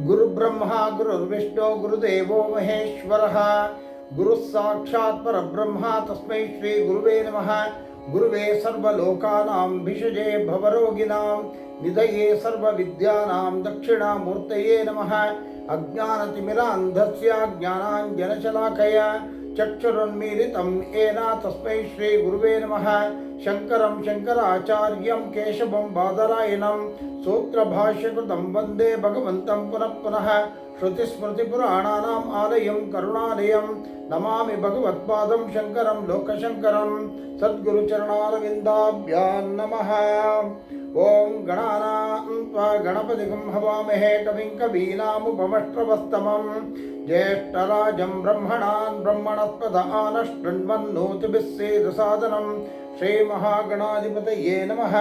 गुरु ब्रह्मा गुरु गुरुब्रह्मा, गुरुर्विष्णु, गुरुदेवो महेश्वरः। गुरुः साक्षात् परब्रह्मा, तस्मै श्रीगुरुवे नमः। गुरुवे सर्वलोकानां भिषजे भवरोगिणां निधये सर्वविद्यानां दक्षिणामूर्तये नमः। अज्ञानतिमिरान्धस्य, ज्ञानाञ्जनशलाकया चक्षुरुन्मीलि तम् येन तस्मै श्रीगुरुवे नमः शङ्करं शङ्कराचार्यं केशवं बादरायणं सूत्रभाष्यकृतं वन्दे भगवन्तं पुनः पुनः श्रुतिस्मृतिपुराणानाम् आलयं करुणालयं नमामि भगवत्पादं शङ्करं लोकशङ्करं सद्गुरुचरणारविन्दाभ्यां नमः ॐ गणान्त्वागणपतिगं हवामहे कविं कवीनामुपमष्ट्रमस्तमम् ज्येष्ठराजं ब्रह्मणान् ब्रह्मणस्पद आनष्टृण्नो चिस्सेदसादनम् श्रीमहागणाधिपतये नमः।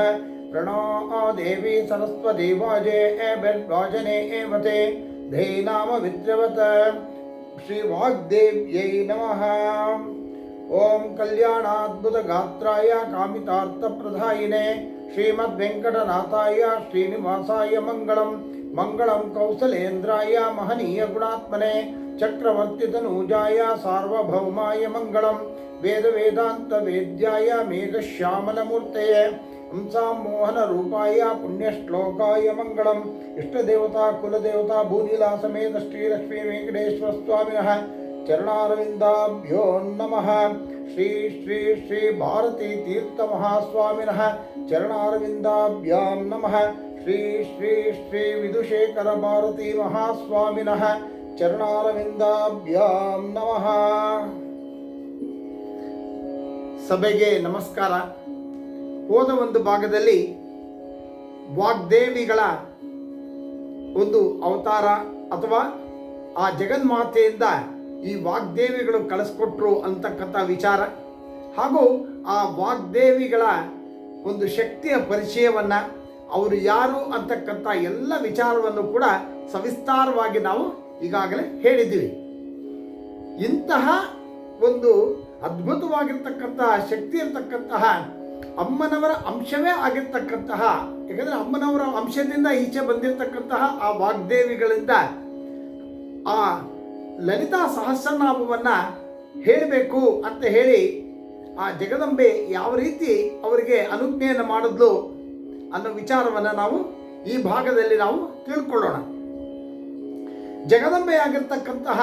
प्रणा देवी सरस्वदेवाजे एभिर्वाजने एव ते। धैनाम विद्रवत श्रीवाग्देव्यै नमः। ॐ कल्याणाद्भुतगात्राय कामितार्थप्रधायिने श्रीमद्वेङ्कटनाथाय श्रीनिवासाय मङ्गलं मङ्गलं कौसलेन्द्राय महनीयगुणात्मने चक्रवर्तितनूजाय सार्वभौमाय मङ्गलं वेदवेदान्तवेद्याय मेघश्यामलमूर्तये, हंसामोहनरूपाय पुण्यश्लोकाय मङ्गलम्, इष्टदेवता, कुलदेवता, भूनीलासमेत श्रीलक्ष्मी वेङ्कटेश्वरस्वामिनः चरणारविन्दाभ्यो नमः। श्री श्री श्री ಚರಣಾರವಿಂದಾಭ್ಯಾಂ ನಮಃ ಶ್ರೀ ಶ್ರೀ ಶ್ರೀ ವಿಧುಶೇಖರ ಭಾರತೀ ಮಹಾಸ್ವಾಮಿನಃ ಚರಣಾರವಿಂದಾಭ್ಯಾಂ ನಮಃ ಸಭೆಗೆ ನಮಸ್ಕಾರ. ಹೋದ ಒಂದು ಭಾಗದಲ್ಲಿ ವಾಗ್ದೇವಿಗಳ ಒಂದು ಅವತಾರ ಅಥವಾ ಆ ಜಗನ್ಮಾತೆಯಿಂದ ಈ ವಾಗ್ದೇವಿಗಳು ಕಳಿಸ್ಕೊಟ್ರು ಅಂತಕ್ಕಂಥ ವಿಚಾರ. ಹಾಗೂ ಆ ವಾಗ್ದೇವಿಗಳ ಒಂದು ಶಕ್ತಿಯ ಪರಿಚಯವನ್ನು ಅವರು ಯಾರು ಅಂತಕ್ಕಂಥ ಎಲ್ಲ ವಿಚಾರವನ್ನು ಕೂಡ ಸವಿಸ್ತಾರವಾಗಿ ನಾವು ಈಗಾಗಲೇ ಹೇಳಿದ್ದೀವಿ. ಇಂತಹ ಒಂದು ಅದ್ಭುತವಾಗಿರ್ತಕ್ಕಂತಹ ಶಕ್ತಿ ಇರತಕ್ಕಂತಹ ಅಮ್ಮನವರ ಅಂಶವೇ ಆಗಿರ್ತಕ್ಕಂತಹ, ಯಾಕಂದರೆ ಅಮ್ಮನವರ ಅಂಶದಿಂದ ಈಚೆ ಬಂದಿರತಕ್ಕಂತಹ ಆ ವಾಗ್ದೇವಿಗಳಿಂದ ಆ ಲಲಿತಾ ಸಹಸ್ರನಾಮವನ್ನು ಹೇಳಬೇಕು ಅಂತ ಹೇಳಿ ಆ ಜಗದಂಬೆ ಯಾವ ರೀತಿ ಅವರಿಗೆ ಅನುಜ್ಞೆಯನ್ನು ಮಾಡಿದ್ಲು ಅನ್ನೋ ವಿಚಾರವನ್ನು ನಾವು ಈ ಭಾಗದಲ್ಲಿ ನಾವು ತಿಳ್ಕೊಳ್ಳೋಣ. ಜಗದಂಬೆಯಾಗಿರ್ತಕ್ಕಂತಹ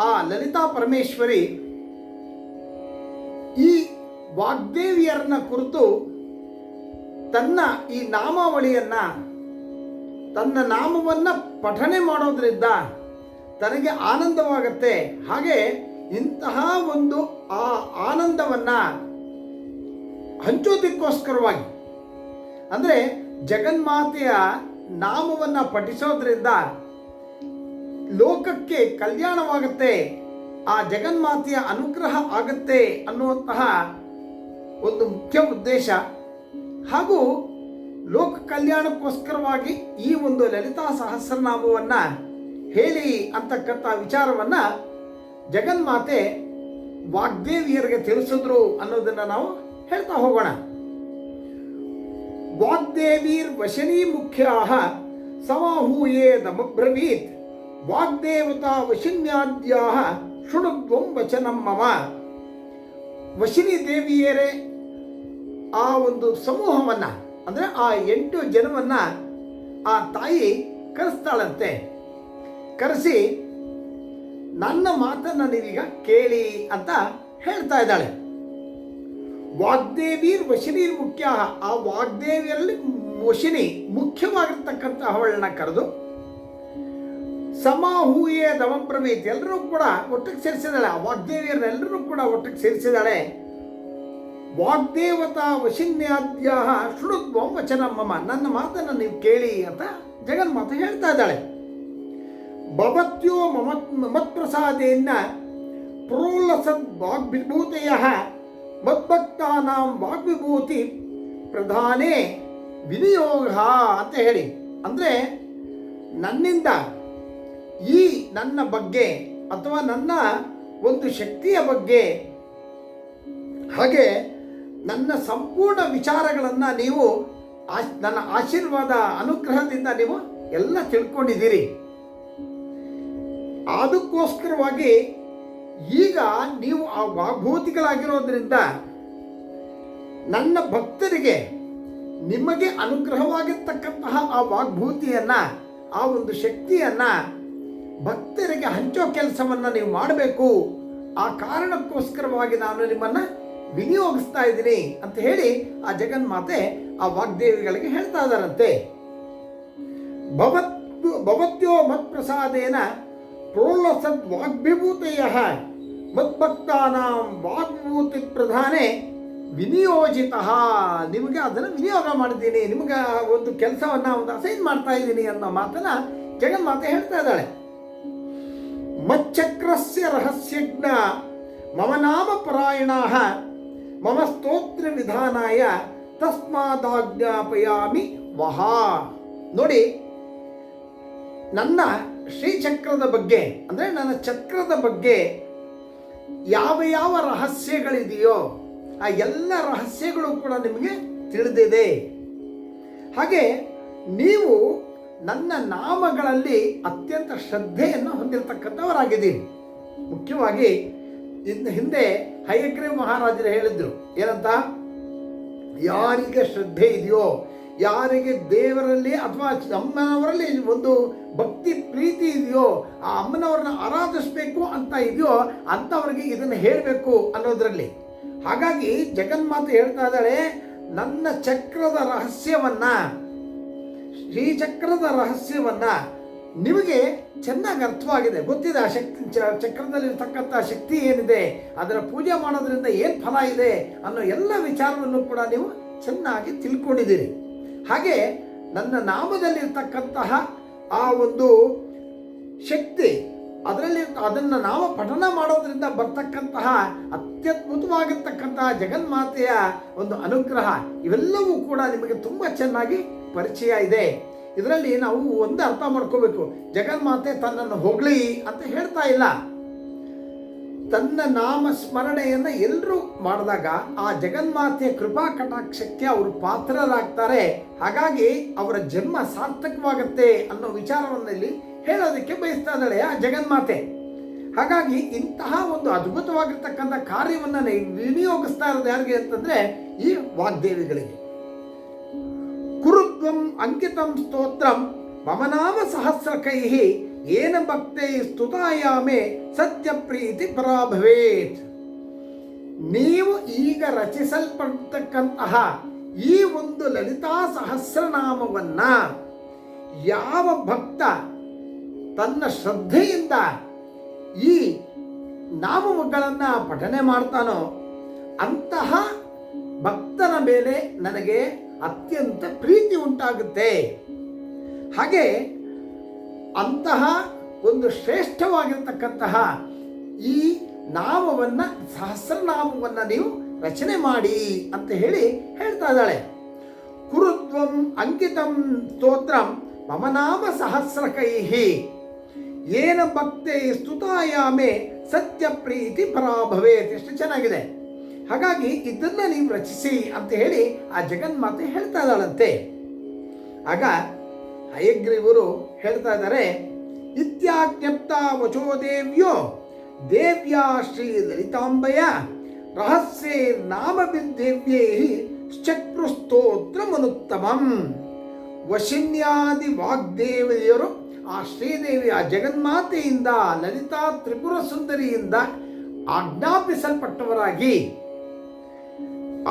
ಆ ಲಲಿತಾ ಪರಮೇಶ್ವರಿ ಈ ವಾಗ್ದೇವಿಯರನ್ನ ಕುರಿತು ತನ್ನ ಈ ನಾಮಾವಳಿಯನ್ನ, ತನ್ನ ನಾಮವನ್ನು ಪಠನೆ ಮಾಡೋದ್ರಿಂದ ತನಗೆ ಆನಂದವಾಗತ್ತೆ. ಹಾಗೆ ಇಂತಹ ಒಂದು ಆ ಆನಂದವನ್ನು ಹಂಚೋದಕ್ಕೋಸ್ಕರವಾಗಿ. ಅಂದರೆ ಜಗನ್ಮಾತೆಯ ನಾಮವನ್ನು ಪಠಿಸೋದ್ರಿಂದ ಲೋಕಕ್ಕೆ ಕಲ್ಯಾಣವಾಗುತ್ತೆ, ಆ ಜಗನ್ಮಾತೆಯ ಅನುಗ್ರಹ ಆಗುತ್ತೆ ಅನ್ನುವಂತಹ ಒಂದು ಮುಖ್ಯ ಉದ್ದೇಶ. ಹಾಗೂ ಲೋಕ ಕಲ್ಯಾಣಕ್ಕೋಸ್ಕರವಾಗಿ ಈ ಒಂದು ಲಲಿತಾ ಸಹಸ್ರನಾಮವನ್ನು ಹೇಳಿ ಅಂತಕ್ಕಂಥ ವಿಚಾರವನ್ನು ಜಗನ್ಮಾತೆ ವಾಗ್ದೇವಿಯರಿಗೆ ತಿಳಿಸಿದ್ರು ಅನ್ನೋದನ್ನು ನಾವು ಹೇಳ್ತಾ ಹೋಗೋಣ. ವಾಗ್ದೇವೀರ್ ವಶನೀ ಮುಖ್ಯಾಹ ಸಮಾಹೂಯೇ ನಮಬ್ರವೀತ್ ವಾಗ್ದೇವತಾ ವಶಿನ್ಯಾದ್ಯಾ ಶೃಣುದ್ವಂ ವಚನಂ ಮಮ. ವಶಿನಿ ದೇವಿಯರೇ, ಆ ಒಂದು ಸಮೂಹವನ್ನು, ಅಂದರೆ ಆ ಎಂಟು ಜನವನ್ನು ಆ ತಾಯಿ ಕರೆಸ್ತಾಳಂತೆ. ಕರೆಸಿ ನನ್ನ ಮಾತನ್ನು ನೀವೀಗ ಕೇಳಿ ಅಂತ ಹೇಳ್ತಾ ಇದ್ದಾಳೆ. ವಾಗ್ದೇವೀರ್ ವಶಿನೀರ್ ಮುಖ್ಯ ಆ ವಾಗ್ದೇವಿಯಲ್ಲಿ ವಶಿನಿ ಮುಖ್ಯವಾಗಿರ್ತಕ್ಕಂಥ ಅವಳನ್ನ ಕರೆದು, ಸಮಾಹೂಯೇ ದಮಪ್ರವೀತ್ ಎಲ್ಲರೂ ಕೂಡ ಒಟ್ಟಿಗೆ ಸೇರಿಸಿದಾಳೆ ಆ ವಾಗ್ದೇವಿಯರೆಲ್ಲರೂ ಕೂಡ ಒಟ್ಟಿಗೆ ಸೇರಿಸಿದಾಳೆ ವಾಗ್ದೇವತಾ ವಶಿನ್ಯಾದ್ಯ ಶೃಣುತ್ವ ವಚನ ಮಮ, ನನ್ನ ಮಾತನ್ನು ನೀವು ಕೇಳಿ ಅಂತ ಜಗನ್ಮಾತೆ ಹೇಳ್ತಾ ಇದ್ದಾಳೆ. ಭವತ್ಯೋ ಮಮತ್ ಮತ್ಪ್ರಸಾದೇನ ಪ್ರೋಲ್ಲಸದ್ ವಾಗ್ವಿಭೂತೆಯ ಮದ್ಭಕ್ತಾನಾಂ ವಾಗ್ವಿಭೂತಿ ಪ್ರಧಾನೇ ವಿನಿಯೋಗ ಅಂತ ಹೇಳಿ. ಅಂದರೆ ನನ್ನಿಂದ ಈ ನನ್ನ ಬಗ್ಗೆ ಅಥವಾ ನನ್ನ ಒಂದು ಶಕ್ತಿಯ ಬಗ್ಗೆ ಹಾಗೆ ನನ್ನ ಸಂಪೂರ್ಣ ವಿಚಾರಗಳನ್ನು ನೀವು ಆಶ್ ನನ್ನ ಆಶೀರ್ವಾದ ಅನುಗ್ರಹದಿಂದ ನೀವು ಎಲ್ಲ ತಿಳ್ಕೊಂಡಿದ್ದೀರಿ. ಅದಕ್ಕೋಸ್ಕರವಾಗಿ ಈಗ ನೀವು ಆ ವಾಗ್ಭೂತಿಗಳಾಗಿರೋದ್ರಿಂದ ನನ್ನ ಭಕ್ತರಿಗೆ ನಿಮಗೆ ಅನುಗ್ರಹವಾಗಿರ್ತಕ್ಕಂತಹ ಆ ವಾಗ್ಭೂತಿಯನ್ನು, ಆ ಒಂದು ಶಕ್ತಿಯನ್ನು ಭಕ್ತರಿಗೆ ಹಂಚೋ ಕೆಲಸವನ್ನು ನೀವು ಮಾಡಬೇಕು. ಆ ಕಾರಣಕ್ಕೋಸ್ಕರವಾಗಿ ನಾನು ನಿಮ್ಮನ್ನು ವಿನಿಯೋಗಿಸ್ತಾ ಇದ್ದೀನಿ ಅಂತ ಹೇಳಿ ಆ ಜಗನ್ಮಾತೆ ಆ ವಾಗ್ದೇವಿಗಳಿಗೆ ಹೇಳ್ತಾ ಇದ್ದಾರಂತೆ. ಭವತ್ ಭವತ್ಯೋ ಮತ್ಪ್ರಸಾದೇನ ಪ್ರೋಲ್ಲಸದ್ ಮತ್ಭಕ್ತಾನ ವಾಗ್ವಿಭೂತಿ ಪ್ರಧಾನೆ ವಿನಿಯೋಜಿತ. ನಿಮಗೆ ಅದನ್ನು ವಿನಿಯೋಗ ಮಾಡಿದ್ದೀನಿ, ನಿಮಗೆ ಒಂದು ಕೆಲಸವನ್ನು ಒಂದು ಅಸೈನ್ ಮಾಡ್ತಾ ಇದ್ದೀನಿ ಅನ್ನೋ ಮಾತನ್ನ ಜಗನ್ಮಾತೆ ಹೇಳ್ತಾ ಇದ್ದಾಳೆ. ಮಚ್ಚಕ್ರಸ್ಯ ರಹಸ್ಯಜ್ಞ ಮಮ ನಾಮ ಪರಾಯಣ ಮಮ ಸ್ತೋತ್ರ ವಿಧಾನಾಯ ತಸ್ಮಾದಾಜ್ಞಾಪಯಾಮಿ ವಹಾ. ನೋಡಿ, ನನ್ನ ಶ್ರೀಚಕ್ರದ ಬಗ್ಗೆ, ಅಂದರೆ ನನ್ನ ಚಕ್ರದ ಬಗ್ಗೆ ಯಾವ ಯಾವ ರಹಸ್ಯಗಳಿದೆಯೋ ಆ ಎಲ್ಲ ರಹಸ್ಯಗಳು ಕೂಡ ನಿಮಗೆ ತಿಳಿದಿದೆ. ಹಾಗೆ ನೀವು ನನ್ನ ನಾಮಗಳಲ್ಲಿ ಅತ್ಯಂತ ಶ್ರದ್ಧೆಯನ್ನು ಹೊಂದಿರತಕ್ಕಂಥವರಾಗಿದ್ದೀರಿ. ಮುಖ್ಯವಾಗಿ ಇನ್ನು ಹಿಂದೆ ಹಯಗ್ರೀವ್ ಮಹಾರಾಜರು ಹೇಳಿದ್ರು, ಏನಂತ? ಯಾರಿಗೆ ಶ್ರದ್ಧೆ ಇದೆಯೋ ಯಾರಿಗೆ ದೇವರಲ್ಲಿ ಅಥವಾ ಅಮ್ಮನವರಲ್ಲಿ ಒಂದು ಭಕ್ತಿ ಪ್ರೀತಿ ಇದೆಯೋ ಆ ಅಮ್ಮನವ್ರನ್ನ ಆರಾಧಿಸ್ಬೇಕು ಅಂತ ಇದೆಯೋ ಅಂಥವ್ರಿಗೆ ಇದನ್ನು ಹೇಳಬೇಕು ಅನ್ನೋದ್ರಲ್ಲಿ. ಹಾಗಾಗಿ ಜಗನ್ಮಾತೆ ಹೇಳ್ತಾ ಇದ್ದಾಳೆ, ನನ್ನ ಚಕ್ರದ ರಹಸ್ಯವನ್ನ, ಶ್ರೀಚಕ್ರದ ರಹಸ್ಯವನ್ನ ನಿಮಗೆ ಚೆನ್ನಾಗಿ ಅರ್ಥವಾಗಿದೆ. ಗೊತ್ತಿದೆ ಆ ಶಕ್ತಿ ಚಕ್ರದಲ್ಲಿರ್ತಕ್ಕಂಥ ಶಕ್ತಿ ಏನಿದೆ, ಅದರ ಪೂಜೆ ಮಾಡೋದ್ರಿಂದ ಏನು ಫಲ ಇದೆ ಅನ್ನೋ ಎಲ್ಲ ವಿಚಾರವನ್ನು ಕೂಡ ನೀವು ಚೆನ್ನಾಗಿ ತಿಳ್ಕೊಂಡಿದ್ದೀರಿ. ಹಾಗೆ ನನ್ನ ನಾಮದಲ್ಲಿರ್ತಕ್ಕಂತಹ ಆ ಒಂದು ಶಕ್ತಿ ಅದರಲ್ಲಿ ಅದನ್ನು ನಾವು ಪಠನ ಮಾಡೋದ್ರಿಂದ ಬರ್ತಕ್ಕಂತಹ ಅತ್ಯದ್ಭುತವಾಗಿರ್ತಕ್ಕಂತಹ ಜಗನ್ಮಾತೆಯ ಒಂದು ಅನುಗ್ರಹ ಇವೆಲ್ಲವೂ ಕೂಡ ನಿಮಗೆ ತುಂಬ ಚೆನ್ನಾಗಿ ಪರಿಚಯ ಇದೆ. ಇದರಲ್ಲಿ ನಾವು ಒಂದು ಅರ್ಥ ಮಾಡ್ಕೋಬೇಕು. ಜಗನ್ಮಾತೆ ತನ್ನನ್ನು ಹೊಗಳಿ ಅಂತ ಹೇಳ್ತಾ ಇಲ್ಲ. ತನ್ನ ನಾಮ ಸ್ಮರಣೆಯನ್ನು ಎಲ್ಲರೂ ಮಾಡಿದಾಗ ಆ ಜಗನ್ಮಾತೆಯ ಕೃಪಾ ಕಟಾಕ್ಷಕ್ಕೆ ಅವರು ಪಾತ್ರರಾಗ್ತಾರೆ. ಹಾಗಾಗಿ ಅವರ ಜನ್ಮ ಸಾರ್ಥಕವಾಗುತ್ತೆ ಅನ್ನೋ ವಿಚಾರವನ್ನು ಇಲ್ಲಿ ಹೇಳೋದಕ್ಕೆ ಬಯಸ್ತಾ ಇದ್ದಾಳೆ ಆ ಜಗನ್ಮಾತೆ. ಹಾಗಾಗಿ ಇಂತಹ ಒಂದು ಅದ್ಭುತವಾಗಿರ್ತಕ್ಕಂಥ ಕಾರ್ಯವನ್ನು ವಿನಿಯೋಗಿಸ್ತಾ ಇರೋದು ಯಾರಿಗೆ ಅಂತಂದ್ರೆ ಈ ವಾಗ್ದೇವಿಗಳಿಗೆ. ಕುರುತ್ವಂ ಅಂಕಿತಂ ಸ್ತೋತ್ರಂ ಮಮನಾಮ ಸಹಸ್ರ ಸಹಸ್ರಕೈ ಏನ ಭಕ್ತೈ ಸ್ತುತಾಯಾಮೆ ಸತ್ಯ ಪ್ರೀತಿ ಪರಾಭವೇತ್ ನೀವು ಈಗ ರಚಿಸಲ್ಪಡ್ತಕ್ಕಂತಹ ಈ ಒಂದು ಲಲಿತಾ ಸಹಸ್ರನಾಮವನ್ನ ಯಾವ ಭಕ್ತ ತನ್ನ ಶ್ರದ್ಧೆಯಿಂದ ಈ ನಾಮಗಳನ್ನು ಪಠನೆ ಮಾಡ್ತಾನೋ ಅಂತಹ ಭಕ್ತನ ಮೇಲೆ ನನಗೆ ಅತ್ಯಂತ ಪ್ರೀತಿ ಉಂಟಾಗುತ್ತೆ. ಹಾಗೆ ಅಂತಹ ಒಂದು ಶ್ರೇಷ್ಠವಾಗಿರ್ತಕ್ಕಂತಹ ಈ ನಾಮವನ್ನು, ಸಹಸ್ರನಾಮವನ್ನು ನೀವು ರಚನೆ ಮಾಡಿ ಅಂತ ಹೇಳಿ ಹೇಳ್ತಾ ಇದ್ದಾಳೆ. ಕುರುತ್ವಂ ಅಂಕಿತಂ ಸ್ತೋತ್ರಂ, ಮಮ ನಾಮ ಸಹಸ್ರಕೈಹಿ. ಏನ ಭಕ್ತೆ ಸ್ತುತಾಯಾಮೆ, ಸತ್ಯ ಪ್ರೀತಿ ಪರಾಭವೇತ್. ಎಷ್ಟು ಚೆನ್ನಾಗಿದೆ. ಹಾಗಾಗಿ ಇದನ್ನು ನೀವು ರಚಿಸಿ ಅಂತ ಹೇಳಿ ಆ ಜಗನ್ಮಾತೆ ಹೇಳ್ತಾ ಇದ್ದಾಳಂತೆ. ಆಗ ಹಯಗ್ರೀವರು ಹೇಳ್ತಾ ಇದ್ದಾರೆ ಇತ್ಯಾಜ್ಞಪ್ತ ವಚೋ ದೇವ್ಯೋ, ದೇವ್ಯಾ ಶ್ರೀ ಲಲಿತಾಂಬಯ, ರಹಸ್ಯೇ ನಾಮಭಿದೇವ್ಯೇ ಶಕ್ರುಸ್ತೋತ್ರ ಮನುತ್ತಮಂ ವಶಿನ್ಯಾದಿ ವಾಗ್ದೇವಿಯರು ಆ ಶ್ರೀದೇವಿ ಆ ಜಗನ್ಮಾತೆಯಿಂದ ಲಲಿತಾ ತ್ರಿಪುರ ಸುಂದರಿಯಿಂದ ಆಜ್ಞಾಪಿಸಲ್ಪಟ್ಟವರಾಗಿ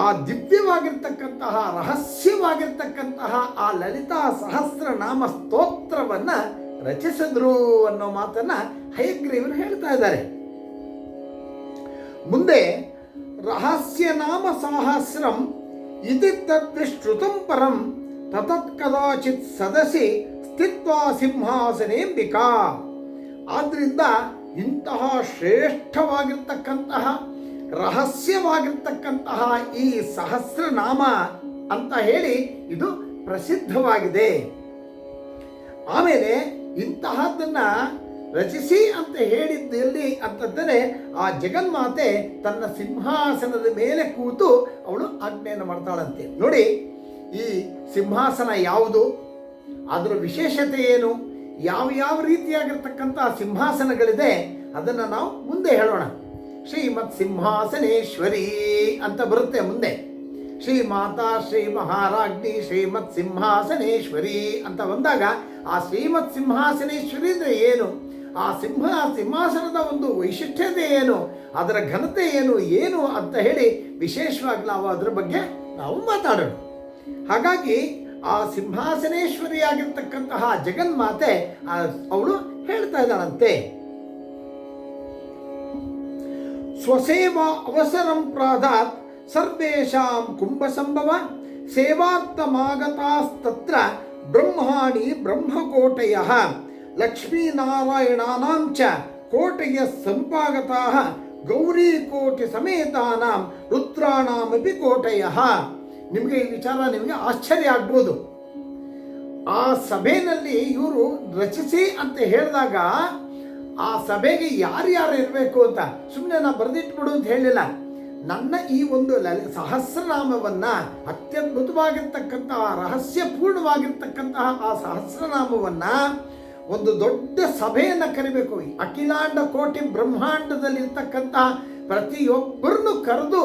ಆ ದಿವ್ಯವಾಗಿರ್ತಕ್ಕಂತಹ, ರಹಸ್ಯವಾಗಿರ್ತಕ್ಕಂತಹ ಆ ಲಲಿತಾ ಸಹಸ್ರನಾಮ ಸ್ತೋತ್ರವನ್ನ ರಚಿಸಿದ್ರು ಅನ್ನೋ ಮಾತನ್ನ ಹಯಗ್ರೀವರು ಹೇಳ್ತಾ ಇದ್ದಾರೆ. ಮುಂದೆ ರಹಸ್ಯ ನಾಮ ಸಹಸ್ರಂ ಇತಿ ತದ್ವಿಶ್ರುತಂ ಪರಂ ತತತ್ ಕದಾಚಿತ್ ಸದಸಿ ಸ್ಥಿತ್ವಾ ಸಿಂಹಾಸನೇಂಬಿಕಾ. ಆದ್ದರಿಂದ ಇಂತಹ ಶ್ರೇಷ್ಠವಾಗಿರ್ತಕ್ಕಂತಹ ರಹಸ್ಯವಾಗಿರ್ತಕ್ಕಂತಹ ಈ ಸಹಸ್ರನಾಮ ಅಂತ ಹೇಳಿ ಇದು ಪ್ರಸಿದ್ಧವಾಗಿದೆ. ಆಮೇಲೆ ಇಂತಹದನ್ನ ರಚಿಸಿ ಅಂತ ಹೇಳಿದ್ದು ಎಲ್ಲಿ ಅಂತಂದರೆ ಆ ಜಗನ್ಮಾತೆ ತನ್ನ ಸಿಂಹಾಸನದ ಮೇಲೆ ಕೂತು ಅವಳು ಆಜ್ಞೆಯನ್ನು ಮಾಡ್ತಾಳಂತೆ. ನೋಡಿ, ಈ ಸಿಂಹಾಸನ ಯಾವುದು? ಅದರ ವಿಶೇಷತೆ ಏನು? ಯಾವ ಯಾವ ರೀತಿಯಾಗಿರ್ತಕ್ಕಂಥ ಸಿಂಹಾಸನಗಳಿದೆ? ಅದನ್ನು ನಾವು ಮುಂದೆ ಹೇಳೋಣ. ಶ್ರೀಮತ್ ಸಿಂಹಾಸನೇಶ್ವರಿ ಅಂತ ಬರುತ್ತೆ ಮುಂದೆ. ಶ್ರೀ ಮಾತಾ ಶ್ರೀ ಮಹಾರಾಜ್ಞಿ ಶ್ರೀಮತ್ ಸಿಂಹಾಸನೇಶ್ವರಿ ಅಂತ ಬಂದಾಗ ಆ ಶ್ರೀಮತ್ ಸಿಂಹಾಸನೇಶ್ವರಿ ಅಂದರೆ ಏನು? ಆ ಸಿಂಹ, ಸಿಂಹಾಸನದ ಒಂದು ವೈಶಿಷ್ಟ್ಯತೆ ಏನು? ಅದರ ಘನತೆ ಏನು? ಏನು ಅಂತ ಹೇಳಿ ವಿಶೇಷವಾಗಿ ನಾವು ಅದರ ಬಗ್ಗೆ ನಾವು ಮಾತಾಡೋಣ. ಹಾಗಾಗಿ ಆ ಸಿಂಹಾಸನೇಶ್ವರಿಯಾಗಿರ್ತಕ್ಕಂತಹ ಜಗನ್ಮಾತೆ ಅವಳು ಹೇಳ್ತಾ ಇದ್ದಾಳಂತೆ. ಸ್ವಸೇವಾ ಅವಸರಂ ಪ್ರಾದಾತ್ ಸರ್ವೇಷಾಂ ಕುಂಭಸಂಭವ ಸೇವಾರ್ಥಮಾಗತಾಸ್ತತ್ರ ಬ್ರಹ್ಮಾಣಿ ಬ್ರಹ್ಮಕೋಟಯ ಲಕ್ಷ್ಮೀನಾರಾಯಣಾನಾಂ ಚ ಕೋಟೆಯ ಸಂಪಾಗತಾ ಗೌರಿಕೋಟೆ ಸಮೇತಾನಾಂ ರುದ್ರಾಣಾಮಪಿ ಕೋಟಯ. ನಿಮಗೆ ಈ ವಿಚಾರ ನಿಮಗೆ ಆಶ್ಚರ್ಯ ಆಗ್ಬೋದು. ಆ ಸಭೆಯಲ್ಲಿ ಇವರು ರಚಿಸಿ ಅಂತ ಹೇಳಿದಾಗ ಆ ಸಭೆಗೆ ಯಾರ್ಯಾರು ಇರಬೇಕು ಅಂತ ಸುಮ್ಮನೆ ನಾ ಬರೆದಿಟ್ಬಿಡು ಅಂತ ಹೇಳಿಲ್ಲ. ನನ್ನ ಈ ಒಂದು ಲಲಿ ಸಹಸ್ರನಾಮವನ್ನ ಅತ್ಯದ್ಭುತವಾಗಿರ್ತಕ್ಕಂತಹ ರಹಸ್ಯಪೂರ್ಣವಾಗಿರ್ತಕ್ಕಂತಹ ಆ ಸಹಸ್ರನಾಮವನ್ನ ಒಂದು ದೊಡ್ಡ ಸಭೆಯನ್ನು ಕರಿಬೇಕು. ಅಖಿಲಾಂಡ ಕೋಟಿ ಬ್ರಹ್ಮಾಂಡದಲ್ಲಿರ್ತಕ್ಕಂತಹ ಪ್ರತಿಯೊಬ್ಬರನ್ನು ಕರೆದು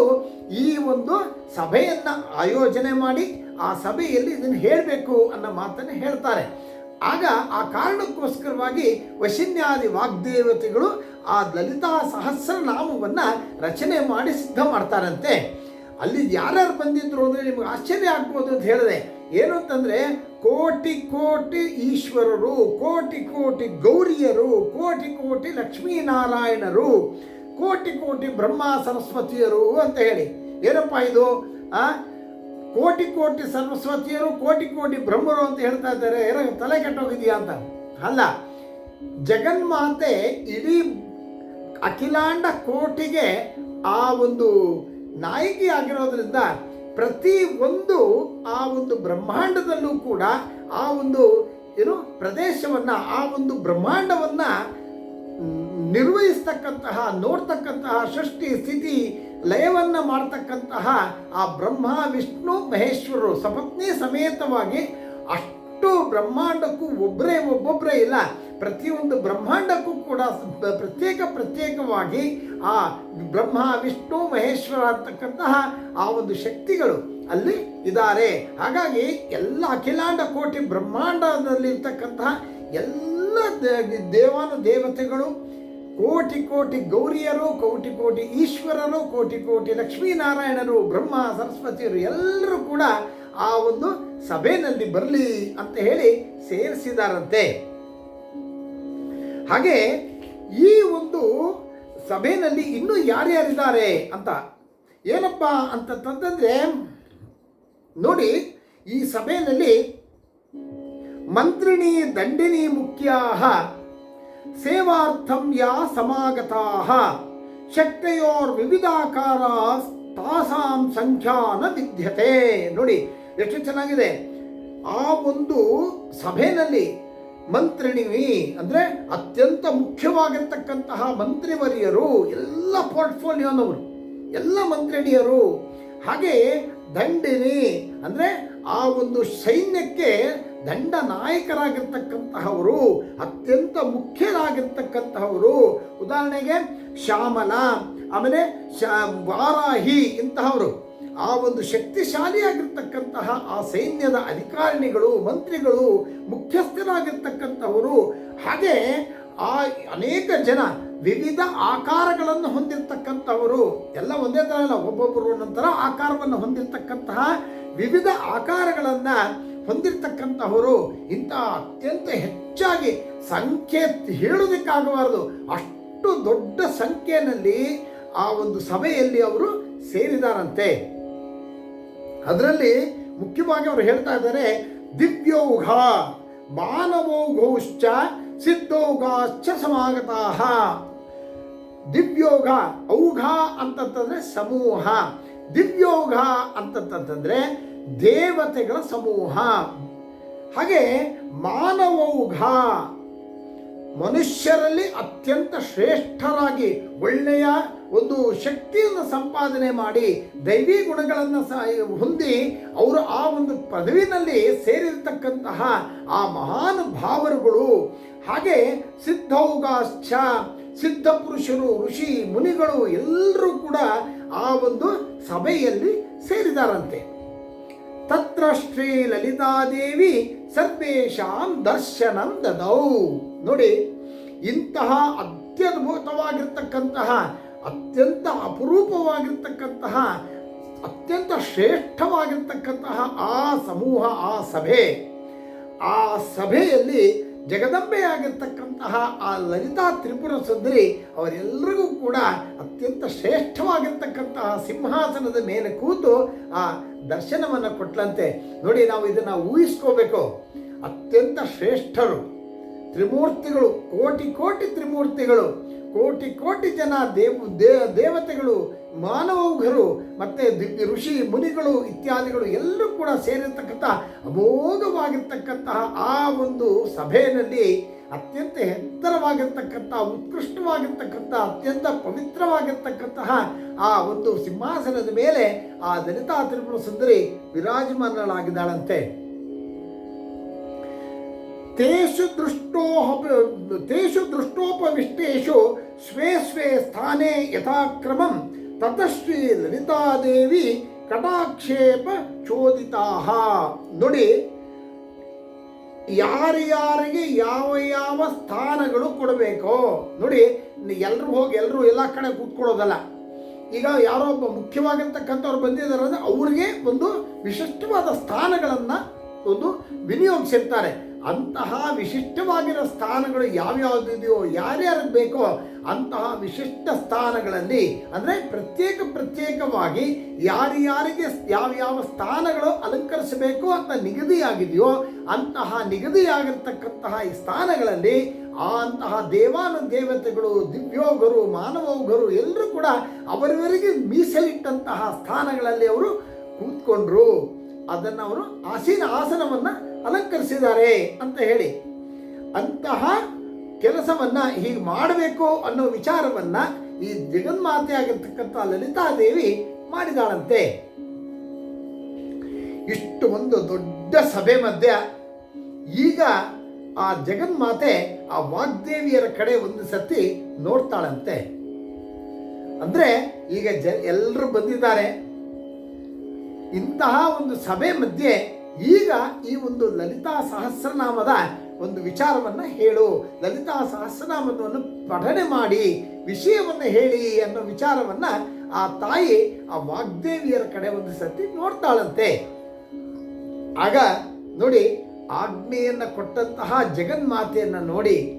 ಈ ಒಂದು ಸಭೆಯನ್ನು ಆಯೋಜನೆ ಮಾಡಿ ಆ ಸಭೆಯಲ್ಲಿ ಇದನ್ನು ಹೇಳಬೇಕು ಅನ್ನೋ ಮಾತನ್ನು ಹೇಳ್ತಾರೆ. ಆಗ ಆ ಕಾರಣಕ್ಕೋಸ್ಕರವಾಗಿ ವಶಿನ್ಯಾದಿ ವಾಗ್ದೇವತೆಗಳು ಆ ಲಲಿತಾ ಸಹಸ್ರನಾಮವನ್ನು ರಚನೆ ಮಾಡಿ ಸಿದ್ಧ ಮಾಡ್ತಾರಂತೆ. ಅಲ್ಲಿ ಯಾರ್ಯಾರು ಬಂದಿದ್ರು ಅಂದರೆ ನಿಮಗೆ ಆಶ್ಚರ್ಯ ಆಗ್ಬೋದು ಅಂತ ಹೇಳಿದೆ ಏನು ಅಂತಂದರೆ ಕೋಟಿ ಕೋಟಿ ಈಶ್ವರರು, ಕೋಟಿ ಕೋಟಿ ಗೌರಿಯರು, ಕೋಟಿ ಕೋಟಿ ಲಕ್ಷ್ಮೀನಾರಾಯಣರು, ಕೋಟಿ ಕೋಟಿ ಬ್ರಹ್ಮ ಸರಸ್ವತಿಯರು ಅಂತ ಹೇಳಿ. ಏನಪ್ಪ ಇದು? ಕೋಟಿ ಕೋಟಿ ಸರಸ್ವತಿಯರು ಕೋಟಿ ಕೋಟಿ ಬ್ರಹ್ಮರು ಅಂತ ಹೇಳ್ತಾ ಇದ್ದಾರೆ. ಏನೋ ತಲೆ ಕೆಟ್ಟೋಗಿದೆಯಾ ಅಂತ. ಅಲ್ಲ, ಜಗನ್ಮಾತೆ ಇಡೀ ಅಖಿಲಾಂಡ ಕೋಟಿಗೆ ಆ ಒಂದು ನಾಯಕಿ ಆಗಿರೋದ್ರಿಂದ ಪ್ರತಿ ಒಂದು ಆ ಒಂದು ಬ್ರಹ್ಮಾಂಡದಲ್ಲೂ ಕೂಡ ಆ ಒಂದು ಏನು ಪ್ರದೇಶವನ್ನ, ಆ ಒಂದು ಬ್ರಹ್ಮಾಂಡವನ್ನ ನಿರ್ವಹಿಸ್ತಕ್ಕಂತಹ, ನೋಡ್ತಕ್ಕಂತಹ ಸೃಷ್ಟಿ, ಸ್ಥಿತಿ ಲಯವನ್ನ ಮಾಡ್ತಕ್ಕಂತಹ ಆ ಬ್ರಹ್ಮ, ವಿಷ್ಣು ಮಹೇಶ್ವರರು ಸಪತ್ನಿ ಸಮೇತವಾಗಿ ಅಷ್ಟು ಬ್ರಹ್ಮಾಂಡಕ್ಕೂ ಒಬ್ಬರೇ ಒಬ್ಬೊಬ್ಬರೇ ಇಲ್ಲ. ಪ್ರತಿಯೊಂದು ಬ್ರಹ್ಮಾಂಡಕ್ಕೂ ಕೂಡ ಪ್ರತ್ಯೇಕ ಪ್ರತ್ಯೇಕವಾಗಿ ಆ ಬ್ರಹ್ಮ, ವಿಷ್ಣು, ಮಹೇಶ್ವರ ಅಂತಕ್ಕಂತಹ ಆ ಒಂದು ಶಕ್ತಿಗಳು ಅಲ್ಲಿ ಇದ್ದಾರೆ. ಹಾಗಾಗಿ ಎಲ್ಲ ಅಖಿಲಾಂಡ ಕೋಟಿ ಬ್ರಹ್ಮಾಂಡದಲ್ಲಿರ್ತಕ್ಕಂತಹ ಎಲ್ಲ ದೇವಾನು ದೇವತೆಗಳು ಕೋಟಿ ಕೋಟಿ ಗೌರಿಯರು, ಕೋಟಿ ಕೋಟಿ ಈಶ್ವರರು, ಕೋಟಿ ಕೋಟಿ ಲಕ್ಷ್ಮೀನಾರಾಯಣರು, ಬ್ರಹ್ಮ, ಸರಸ್ವತಿಯರು ಎಲ್ಲರೂ ಕೂಡ ಆ ಒಂದು ಸಭೆಯಲ್ಲಿ ಬರಲಿ ಅಂತ ಹೇಳಿ ಸೇರಿಸಿದಾರಂತೆ. ಹಾಗೆ ಈ ಒಂದು ಸಭೆಯಲ್ಲಿ ಇನ್ನೂ ಯಾರ್ಯಾರಿದ್ದಾರೆ ಅಂತ ಏನಪ್ಪ ಅಂತಂತಂದ್ರೆ ನೋಡಿ ಈ ಸಭೆಯಲ್ಲಿ ಮಂತ್ರಿಣಿ ದಂಡಿನಿ ಮುಖ್ಯಾಹ ಸೇವಾರ್ಥಂ ಯಾ ಸಮಾಗತಾಃ. ಶಕ್ತಿಯೋರ್ ವಿವಿಧಾಕಾರ ತಾಸಾಂ ಸಂಖ್ಯಾನ ವಿದ್ಯತೆ. ನೋಡಿ, ಎಷ್ಟು ಚೆನ್ನಾಗಿದೆ. ಆ ಒಂದು ಸಭೆಯಲ್ಲಿ ಮಂತ್ರಿಣಿವಿ ಅಂದ್ರೆ ಅತ್ಯಂತ ಮುಖ್ಯವಾಗಿರ್ತಕ್ಕಂತಹ ಮಂತ್ರಿವರಿಯರು, ಎಲ್ಲ ಪೋರ್ಟ್ಫೋಲಿಯೋನವರು ಎಲ್ಲ ಮಂತ್ರಿಣಿಯರು, ಹಾಗೆ ದಂಡಿನಿ ಅಂದ್ರೆ ಆ ಒಂದು ಸೈನ್ಯಕ್ಕೆ ದಂಡ ನಾಯಕರಾಗಿರ್ತಕ್ಕಂತಹವರು, ಅತ್ಯಂತ ಮುಖ್ಯರಾಗಿರ್ತಕ್ಕಂತಹವರು. ಉದಾಹರಣೆಗೆ ಶ್ಯಾಮಲ, ಆಮೇಲೆ ವಾರಾಹಿ ಇಂತಹವರು. ಆ ಒಂದು ಶಕ್ತಿಶಾಲಿಯಾಗಿರ್ತಕ್ಕಂತಹ ಆ ಸೈನ್ಯದ ಅಧಿಕಾರಿಣಿಗಳು, ಮಂತ್ರಿಗಳು ಮುಖ್ಯಸ್ಥರಾಗಿರ್ತಕ್ಕಂಥವರು ಹಾಗೆ ಆ ಅನೇಕ ಜನ ವಿವಿಧ ಆಕಾರಗಳನ್ನು ಹೊಂದಿರತಕ್ಕಂಥವರು ಎಲ್ಲ ಒಂದೇ ಥರ ಅಲ್ಲ, ಒಬ್ಬೊಬ್ಬರು ನಂತರ ಆಕಾರವನ್ನು ಹೊಂದಿರತಕ್ಕಂತಹ ವಿವಿಧ ಆಕಾರಗಳನ್ನು ಹೊಂದಿರತಕ್ಕಂತಹವರು ಇಂಥ ಅತ್ಯಂತ ಹೆಚ್ಚಾಗಿ ಸಂಖ್ಯೆ ಹೇಳೋದಕ್ಕಾಗಬಾರದು ಅಷ್ಟು ದೊಡ್ಡ ಸಂಖ್ಯೆಯಲ್ಲಿ ಆ ಒಂದು ಸಭೆಯಲ್ಲಿ ಅವರು ಸೇರಿದಾರಂತೆ. ಅದರಲ್ಲಿ ಮುಖ್ಯವಾಗಿ ಅವರು ಹೇಳ್ತಾ ಇದ್ದಾರೆ ದಿವ್ಯೌಘ ಮಾನವೌಘೌಶ್ಚ ಸಿದ್ಧೌಘಾಶ್ಚ ಸಮಾಗತಾಹ. ದಿವ್ಯೋಗ ಔಘ ಅಂತಂತಂದ್ರೆ ಸಮೂಹ. ದಿವ್ಯೋಗ ಅಂತಂತಂದ್ರೆ ದೇವತೆಗಳ ಸಮೂಹ. ಹಾಗೆ ಮಾನವೌಘ, ಮನುಷ್ಯರಲ್ಲಿ ಅತ್ಯಂತ ಶ್ರೇಷ್ಠರಾಗಿ ಒಳ್ಳೆಯ ಒಂದು ಶಕ್ತಿಯನ್ನು ಸಂಪಾದನೆ ಮಾಡಿ ದೈವಿ ಗುಣಗಳನ್ನು ಹೊಂದಿ ಅವರು ಆ ಒಂದು ಪದವಿನಲ್ಲಿ ಸೇರಿರತಕ್ಕಂತಹ ಆ ಮಹಾನ್ ಭಾವರುಗಳು. ಹಾಗೆ ಸಿದ್ಧೌಗಾಶ್ಚ ಸಿದ್ಧ ಪುರುಷರು, ಋಷಿ, ಮುನಿಗಳು ಎಲ್ಲರೂ ಕೂಡ ಆ ಒಂದು ಸಭೆಯಲ್ಲಿ ಸೇರಿದಾರಂತೆ. ತತ್ರ ಶ್ರೀ ಲಲಿತಾದೇವಿ ಸರ್ವೇಶಾಂ ದರ್ಶನಂ ದದೌ ನೋಡಿ, ಇಂತಹ ಅತ್ಯದ್ಭುತವಾಗಿರ್ತಕ್ಕಂತಹ, ಅತ್ಯಂತ ಅಪರೂಪವಾಗಿರ್ತಕ್ಕಂತಹ, ಅತ್ಯಂತ ಶ್ರೇಷ್ಠವಾಗಿರ್ತಕ್ಕಂತಹ ಆ ಸಮೂಹ, ಆ ಸಭೆ, ಆ ಸಭೆಯಲ್ಲಿ ಜಗದಂಬೆಯಾಗಿರ್ತಕ್ಕಂತಹ ಆ ಲಲಿತಾ ತ್ರಿಪುರ ಸುಂದರಿ ಅವರೆಲ್ಲರಿಗೂ ಕೂಡ ಅತ್ಯಂತ ಶ್ರೇಷ್ಠವಾಗಿರ್ತಕ್ಕಂತಹ ಸಿಂಹಾಸನದ ಮೇಲೆ ಕೂತು ಆ ದರ್ಶನವನ್ನು ಕೊಟ್ಲಂತೆ. ನೋಡಿ, ನಾವು ಇದನ್ನು ಊಹಿಸ್ಕೋಬೇಕು. ಅತ್ಯಂತ ಶ್ರೇಷ್ಠರು, ತ್ರಿಮೂರ್ತಿಗಳು, ಕೋಟಿ ಕೋಟಿ ತ್ರಿಮೂರ್ತಿಗಳು. ಕೋಟಿ ಕೋಟಿ ಜನ ದೇವ ದೇವತೆಗಳು ಮಾನವಗಳು ಮತ್ತು ದಿವ್ಯ ಋಷಿ ಮುನಿಗಳು, ಇತ್ಯಾದಿಗಳು ಎಲ್ಲರೂ ಕೂಡ ಸೇರಿರ್ತಕ್ಕಂಥ ಅಮೋಘವಾಗಿರ್ತಕ್ಕಂತಹ ಆ ಒಂದು ಸಭೆಯಲ್ಲಿ ಅತ್ಯಂತ ಎತ್ತರವಾಗಿರ್ತಕ್ಕಂಥ, ಉತ್ಕೃಷ್ಟವಾಗಿರ್ತಕ್ಕಂಥ, ಅತ್ಯಂತ ಪವಿತ್ರವಾಗಿರ್ತಕ್ಕಂತಹ ಆ ಒಂದು ಸಿಂಹಾಸನದ ಮೇಲೆ ಆ ದಲಿತಾ ತ್ರಿಪುರ ಸುಂದರಿ ವಿರಾಜಮಾನಳಾಗಿದ್ದಾಳಂತೆ. ತೇಷು ದೃಷ್ಟೋಹ ತೇಷು ದೃಷ್ಟೋಪವಿಷ್ಟೇಷು ಸ್ವೇ ಸ್ವೇ ಸ್ಥಾನೇ ಯಥಾಕ್ರಮಂ ತತಶ್ರೀ ಲಲಿತಾದೇವಿ ಕಟಾಕ್ಷೇಪ ಚೋದಿತಾ ನೋಡಿ, ಯಾರ್ಯಾರಿಗೆ ಯಾವ ಯಾವ ಸ್ಥಾನಗಳು ಕೊಡಬೇಕು, ನೋಡಿ ಎಲ್ಲರೂ ಹೋಗಿ ಎಲ್ಲರೂ ಎಲ್ಲ ಕಡೆ ಕೂತ್ಕೊಳ್ಳೋದಲ್ಲ. ಈಗ ಯಾರೋ ಒಬ್ಬ ಮುಖ್ಯವಾಗಿರ್ತಕ್ಕಂಥವ್ರು ಬಂದಿದ್ದಾರೆ ಅಂದರೆ ಅವ್ರಿಗೆ ಒಂದು ವಿಶಿಷ್ಟವಾದ ಸ್ಥಾನಗಳನ್ನು ಒಂದು ವಿನಿಯೋಗಿಸಿರ್ತಾರೆ. ಅಂತಹ ವಿಶಿಷ್ಟವಾಗಿರೋ ಸ್ಥಾನಗಳು ಯಾವ್ಯಾವುದಿದೆಯೋ, ಯಾರ್ಯಾರಿಗೆ ಬೇಕೋ ಅಂತಹ ವಿಶಿಷ್ಟ ಸ್ಥಾನಗಳಲ್ಲಿ, ಅಂದರೆ ಪ್ರತ್ಯೇಕ ಪ್ರತ್ಯೇಕವಾಗಿ ಯಾರ್ಯಾರಿಗೆ ಯಾವ್ಯಾವ ಸ್ಥಾನಗಳು ಅಲಂಕರಿಸಬೇಕು ಅಂತ ನಿಗದಿಯಾಗಿದೆಯೋ, ಅಂತಹ ನಿಗದಿಯಾಗಿರ್ತಕ್ಕಂತಹ ಈ ಸ್ಥಾನಗಳಲ್ಲಿ ಆ ಅಂತಹ ದೇವಾನು ದೇವತೆಗಳು, ದಿವ್ಯೋಗರು, ಮಾನವೋಗರು ಎಲ್ಲರೂ ಕೂಡ ಅವರವರಿಗೆ ಮೀಸಲಿಟ್ಟಂತಹ ಸ್ಥಾನಗಳಲ್ಲಿ ಅವರು ಕೂತ್ಕೊಂಡ್ರು. ಅದನ್ನು ಅವರು ಆಸೀನ ಆಸನವನ್ನು ಅಲಂಕರಿಸಿದ್ದಾರೆ ಅಂತ ಹೇಳಿ, ಅಂತಹ ಕೆಲಸವನ್ನ ಹೀಗೆ ಮಾಡಬೇಕು ಅನ್ನೋ ವಿಚಾರವನ್ನ ಈ ಜಗನ್ಮಾತೆ ಆಗಿರ್ತಕ್ಕಂಥ ಲಲಿತಾದೇವಿ ಮಾಡಿದಾಳಂತೆ. ಇಷ್ಟು ಒಂದು ದೊಡ್ಡ ಸಭೆ ಮಧ್ಯ ಈಗ ಆ ಜಗನ್ಮಾತೆ ಆ ವಾಗ್ದೇವಿಯರ ಕಡೆ ಒಂದು ಸತಿ ನೋಡ್ತಾಳಂತೆ. ಅಂದ್ರೆ ಈಗ ಜ ಎಲ್ಲರೂ ಬಂದಿದ್ದಾರೆ. ಇಂತಹ ಒಂದು ಸಭೆ ಮಧ್ಯೆ ಈಗ ಈ ಒಂದು ಲಲಿತಾ ಸಹಸ್ರನಾಮದ ಒಂದು ವಿಚಾರವನ್ನು ಹೇಳು. ಲಲಿತಾ ಸಹಸ್ರನಾಮವನ್ನು ಪಠನೆ ಮಾಡಿ, ವಿಷಯವನ್ನು ಹೇಳಿ ಅನ್ನೋ ವಿಚಾರವನ್ನ ಆ ತಾಯಿ, ಆ ವಾಗ್ದೇವಿಯರ ಕಡೆ ಒಂದು ಸತಿ ನೋಡ್ತಾಳಂತೆ. ಆಗ ನೋಡಿ, ಆಜ್ಞೆಯನ್ನು ಕೊಟ್ಟಂತಹ ಜಗನ್ಮಾತೆಯನ್ನ ನೋಡಿ,